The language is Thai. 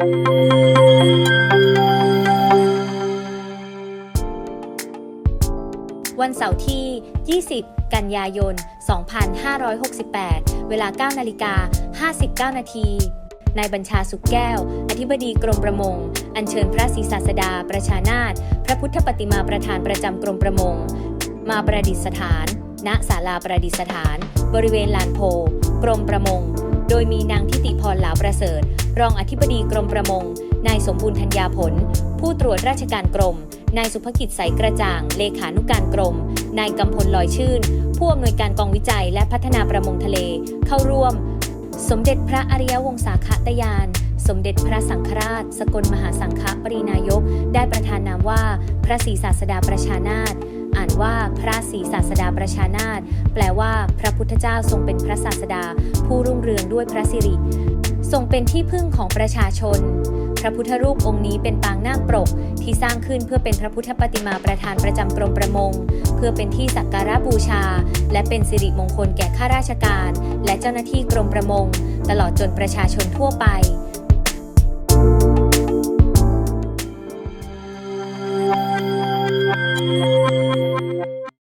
วันเสาร์ที่ 20 กันยายน 2568 เวลา 9 นาฬิกา 59 นาทีนายบัญชาสุขแก้ว อธิบดีกรมประมง อัญเชิญพระศรีศาสดา ประชานาถพระพุทธปฏิมาประธานประจำกรมประมง มาประดิษฐาน ณ ศาลาประดิษฐาน บริเวณลานโพ กรมประมง โดยมีนางทิติพรเหลาประเสริฐ รองอธิบดีกรมประมง นายสมบูรณ์ธัญญาผล ผู้ตรวจราชการกรม นายสุภกิจใสกระจ่าง เลขานุการกรม นายกำพลลอยชื่น ผู้อำนวยการกองวิจัยและพัฒนาประมงทะเล เข้าร่วม สมเด็จพระอริยวงศาคตยาน สมเด็จพระสังฆราช สกลมหาสังฆปรินายก ได้ประทานนามว่า พระศรีศาสดาประชานาถอ่านว่าพระศรีศาสดาประชานาถแปลว่า พระพุทธเจ้าทรงเป็นพระศาสดา ผู้รุ่งเรืองด้วยพระสิริ ทรงเป็นที่พึ่งของประชาชน พระพุทธรูปองค์นี้เป็นปางนาคปรกที่สร้างขึ้นเพื่อเป็นพระพุทธปฏิมาประธานประจำกรมประมง เพื่อเป็นที่สักการะบูชา และเป็นสิริมงคลแก่ข้าราชการ และเจ้าหน้าที่กรมประมง ตลอดจนประชาชนทั่วไป